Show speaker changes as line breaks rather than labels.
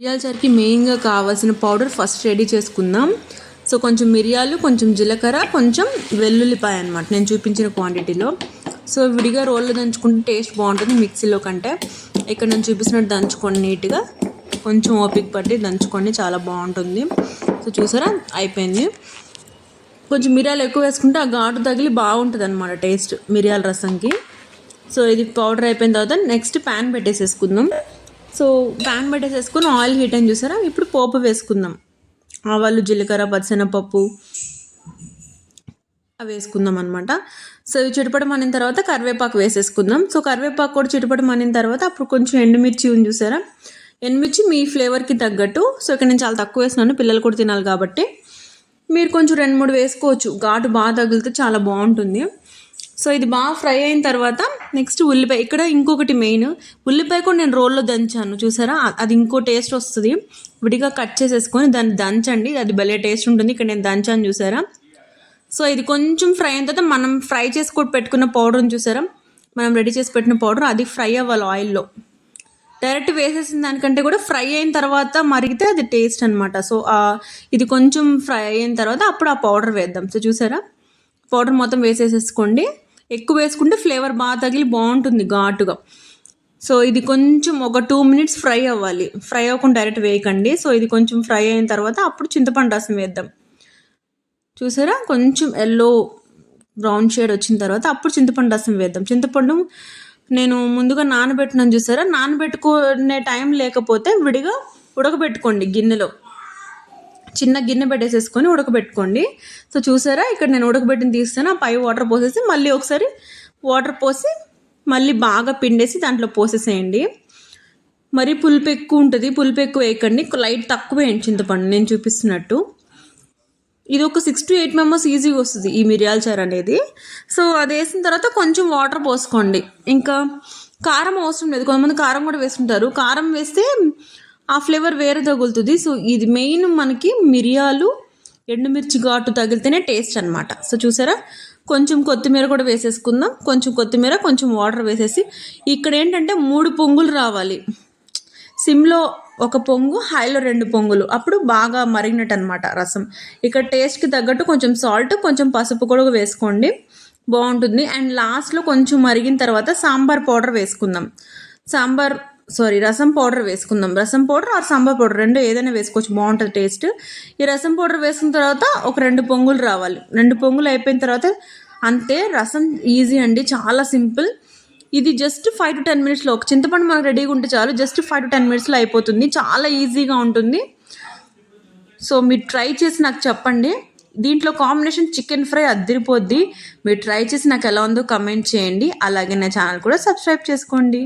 మిరియాల మెయిన్గా కావాల్సిన పౌడర్ ఫస్ట్ రెడీ చేసుకుందాం. సో కొంచెం మిరియాలు కొంచెం జీలకర్ర కొంచెం వెల్లుల్లిపాయ అనమాట నేను చూపించిన క్వాంటిటీలో. సో విడిగా రోల్లో దంచుకుంటే టేస్ట్ బాగుంటుంది మిక్సీలో కంటే. ఇక్కడ నేను చూపిస్తున్నట్టు దంచుకోండి నీట్గా కొంచెం ఓపిక పట్టి దంచుకోండి చాలా బాగుంటుంది. సో చూసారా? అయిపోయింది. కొంచెం మిరియాలు ఎక్కువ వేసుకుంటే ఆ ఘాటు తగిలి బాగుంటుంది అనమాట టేస్ట్ మిరియాల రసంకి. సో ఇది పౌడర్ అయిపోయిన తర్వాత నెక్స్ట్ ప్యాన్ పెట్టేసేసుకుందాం. సో ప్యాన్ పెట్టేసేసుకుని ఆయిల్ హీట్ అని చూసారా? ఇప్పుడు పోపు వేసుకుందాం. ఆవాలు జీలకర్ర పచ్చనపప్పు అవి వేసుకుందాం అనమాట సో ఇవి చిటపట మనిన తర్వాత కరివేపాకు వేసేసుకుందాం. సో కరివేపాకు కూడా చిటపట మనిన తర్వాత అప్పుడు కొంచెం ఎండుమిర్చి ఉంది చూసారా? ఎండుమిర్చి మీ ఫ్లేవర్కి తగ్గట్టు. సో ఇక్కడ నేను చాలా తక్కువ వేసినాను పిల్లలు కూడా తినాలి కాబట్టి. మీరు కొంచెం రెండు మూడు వేసుకోవచ్చు. ఘాటు బాగా తగిలితే చాలా బాగుంటుంది. సో ఇది బాగా ఫ్రై అయిన తర్వాత నెక్స్ట్ ఉల్లిపాయ ఇక్కడ ఇంకొకటి మెయిన్. ఉల్లిపాయ కూడా నేను రోల్లో దంచాను చూసారా? అది ఇంకో టేస్ట్ వస్తుంది. విడిగా కట్ చేసేసుకొని దాన్ని దంచండి. అది భలే టేస్ట్ ఉంటుంది. ఇక్కడ నేను దంచాను చూసారా? సో ఇది కొంచెం ఫ్రై అయిన తర్వాత మనం ఫ్రై చేసి కూడా పెట్టుకున్న పౌడర్ని చూసారా? మనం రెడీ చేసి పెట్టిన పౌడర్ అది ఫ్రై అవ్వాలి ఆయిల్లో. డైరెక్ట్ వేసేసిన దానికంటే కూడా ఫ్రై అయిన తర్వాత మరిగితే అది టేస్ట్ అనమాట సో ఇది కొంచెం ఫ్రై అయిన తర్వాత అప్పుడు ఆ పౌడర్ వేద్దాం. సో చూసారా? పౌడర్ మొత్తం వేసేసేసుకోండి. ఎక్కువ వేసుకుంటే ఫ్లేవర్ బాగా తగిలి బాగుంటుంది ఘాటుగా. సో ఇది కొంచెం ఒక టూ మినిట్స్ ఫ్రై అవ్వాలి. ఫ్రై అవ్వకుండా డైరెక్ట్ వేయకండి. సో ఇది కొంచెం ఫ్రై అయిన తర్వాత అప్పుడు చింతపండు రసం వేద్దాం. చూసారా? కొంచెం ఎల్లో బ్రౌన్ షేడ్ వచ్చిన తర్వాత అప్పుడు చింతపండు రసం వేద్దాం. చింతపండు నేను ముందుగా నానబెట్టినాను చూసారా? నానబెట్టుకునే టైం లేకపోతే విడిగా ఉడకబెట్టుకోండి గిన్నెలో. చిన్న గిన్నె పెట్టేసేసుకొని ఉడకబెట్టుకోండి. సో చూసారా ఇక్కడ నేను ఉడకబెట్టిన తీస్తాను ఆ పై వాటర్ పోసేసి మళ్ళీ ఒకసారి వాటర్ పోసి మళ్ళీ బాగా పిండేసి దాంట్లో పోసేసేయండి. మరి పులుపు ఎక్కువ ఉంటుంది పులుపు ఎక్కువ వేయకండి లైట్ తక్కువ వేయండి చింతపండు నేను చూపిస్తున్నట్టు. ఇది ఒక సిక్స్ టు ఎయిట్ మెంబర్స్ ఈజీగా వస్తుంది ఈ మిరియాల చారు అనేది. సో అది వేసిన తర్వాత కొంచెం వాటర్ పోసుకోండి. ఇంకా కారం అవసరం లేదు కొంతమంది కారం కూడా వేసుకుంటారు కారం వేస్తే ఆ ఫ్లేవర్ వేరే తగులుతుంది. సో ఇది మెయిన్ మనకి మిరియాలు ఎండుమిర్చి ఘాటు తగిలితేనే టేస్ట్ అనమాట సో చూసారా? కొంచెం కొత్తిమీర కూడా వేసేసుకుందాం. కొంచెం కొత్తిమీర కొంచెం వాటర్ వేసేసి ఇక్కడ ఏంటంటే మూడు పొంగులు రావాలి. సిమ్లో ఒక పొంగు హైలో రెండు పొంగులు. అప్పుడు బాగా మరిగినట్టు అనమాట రసం. ఇక్కడ టేస్ట్కి తగ్గట్టు కొంచెం సాల్ట్ కొంచెం పసుపు కూడా వేసుకోండి. బాగుంటుంది. అండ్ లాస్ట్లో కొంచెం మరిగిన తర్వాత సాంబార్ పౌడర్ వేసుకుందాం. సాంబార్ సారీ రసం పౌడర్ వేసుకుందాం. రసం పౌడర్ ఆర్ సాంబార్ పౌడర్ రెండు ఏదైనా వేసుకోవచ్చు. బాగుంటుంది టేస్ట్ ఈ రసం పౌడర్ వేసుకున్న తర్వాత ఒక రెండు పొంగులు రావాలి. రెండు పొంగులు అయిపోయిన తర్వాత అంతే రసం ఈజీ అండి. చాలా సింపుల్ ఇది జస్ట్ ఫైవ్ టు టెన్ మినిట్స్లో ఒక చింతపండు మనకు రెడీగా ఉంటే చాలు జస్ట్ ఫైవ్ టు టెన్ మినిట్స్లో అయిపోతుంది. చాలా ఈజీగా ఉంటుంది. సో మీరు ట్రై చేసి నాకు చెప్పండి. దీంట్లో కాంబినేషన్ చికెన్ ఫ్రై అద్దరిపోద్ది. మీరు ట్రై చేసి నాకు ఎలా ఉందో కమెంట్ చేయండి. అలాగే నా ఛానల్ కూడా సబ్స్క్రైబ్ చేసుకోండి.